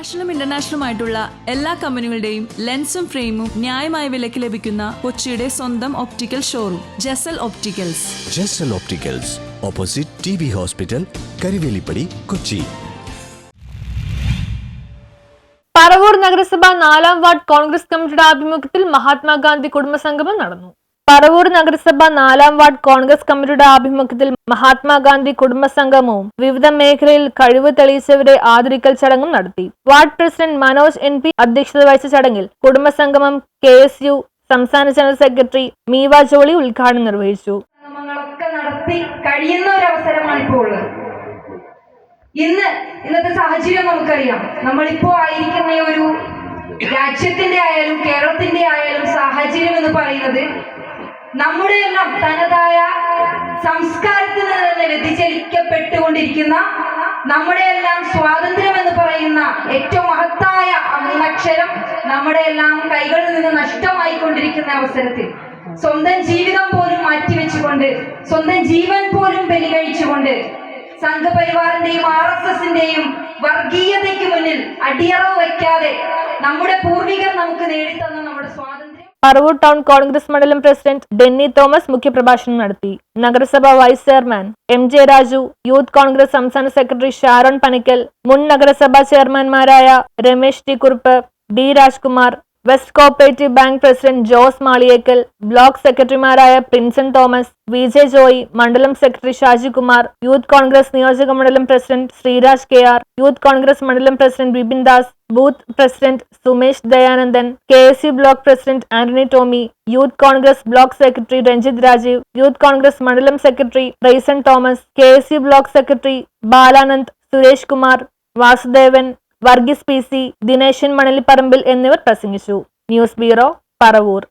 നാഷണലും ഇന്റർനാഷണലും ആയിട്ടുള്ള എല്ലാ കമ്പനികളുടെയും ലെൻസും ഫ്രെയിമും ന്യായമായ വിലയ്ക്ക് ലഭിക്കുന്ന കൊച്ചിയുടെ സ്വന്തം optical showroom Jasal opticals Jasal opticals opposite T B hospital Karuvelippady Kochi Paravur നഗരസഭ നാലാം വാർഡ് കോൺഗ്രസ് കമ്മിറ്റിയുടെ ആഭിമുഖ്യത്തിൽ മഹാത്മാഗാന്ധി കുടുംബസംഗമം നടന്നു. പറവൂർ നഗരസഭ നാലാം വാർഡ് കോൺഗ്രസ് കമ്മിറ്റിയുടെ ആഭിമുഖ്യത്തിൽ മഹാത്മാഗാന്ധി കുടുംബസംഗമവും വിവിധ മേഖലയിൽ കഴിവ് തെളിയിച്ചവരെ ആദരിക്കൽ ചടങ്ങും നടത്തി. Ward president Manoj N P അധ്യക്ഷത വഹിച്ച ചടങ്ങിൽ കുടുംബസംഗമം കെ എസ് യു സംസ്ഥാന ജനറൽ സെക്രട്ടറി മീവ ജോളി ഉദ്ഘാടനം നിർവഹിച്ചു. നടത്തി കഴിയുന്ന ഒരു അവസരമാണ് ഇപ്പോൾ ഇന്ന് ഇന്നത്തെ സാഹചര്യം നമുക്കറിയാം. നമ്മളിപ്പോ ആയിരിക്കുന്ന ഒരു രാജ്യത്തിന്റെ ആയാലും കേരളത്തിന്റെ ആയാലും സാഹചര്യം എന്ന് പറയുന്നത് നമ്മുടെ എല്ലാം തനതായ സംസ്കാരത്തിൽ നിന്ന് തന്നെ വ്യതിചലിക്കപ്പെട്ടുകൊണ്ടിരിക്കുന്ന നമ്മുടെ എല്ലാം സ്വാതന്ത്ര്യം എന്ന് പറയുന്ന ഏറ്റവും മഹത്തായ അക്ഷരം നമ്മുടെ എല്ലാം കൈകളിൽ നിന്ന് നഷ്ടമായിക്കൊണ്ടിരിക്കുന്ന അവസരത്തിൽ സ്വന്തം ജീവിതം പോലും മാറ്റിവെച്ചുകൊണ്ട് സ്വന്തം ജീവൻ പോലും ബലി കഴിച്ചുകൊണ്ട് സംഘപരിവാറിന്റെയും ആർ എസ് എസിന്റെയും വർഗീയതയ്ക്ക് മുന്നിൽ അടിയറവ് വയ്ക്കാതെ നമ്മുടെ പൂർവികർ നമുക്ക് നേടിത്തന്ന പറവൂർ ടൗൺ കോൺഗ്രസ് മണ്ഡലം പ്രസിഡന്റ് ഡെന്നി തോമസ് മുഖ്യപ്രഭാഷണം നടത്തി. നഗരസഭ vice chairman M J Raju youth Congress സംസ്ഥാന സെക്രട്ടറി ഷാരോൺ പണിക്കൽ മുൻ നഗരസഭാ ചെയർമാൻമാരായ Ramesh T Kurup D Rajkumar west cooperative bank president Jose Maliyekkal block സെക്രട്ടറിമാരായ പ്രിൻസൺ തോമസ് വി ജെ ജോയി മണ്ഡലം സെക്രട്ടറി ഷാജികുമാർ യൂത്ത് കോൺഗ്രസ് നിയോജക മണ്ഡലം president Sreeraj K R youth Congress മണ്ഡലം president Bipin Das booth president Sumesh Dayanandan K S U block president Antony Tomy youth Congress block secretary Ranjith Rajeev youth Congress മണ്ഡലം secretary Raison Thomas K S U block secretary Balanand Suresh Kumar Vasudevan Varghese P C Dineshan Manalipparambil എന്നിവർ പ്രസംഗിച്ചു. News bureau Paravur.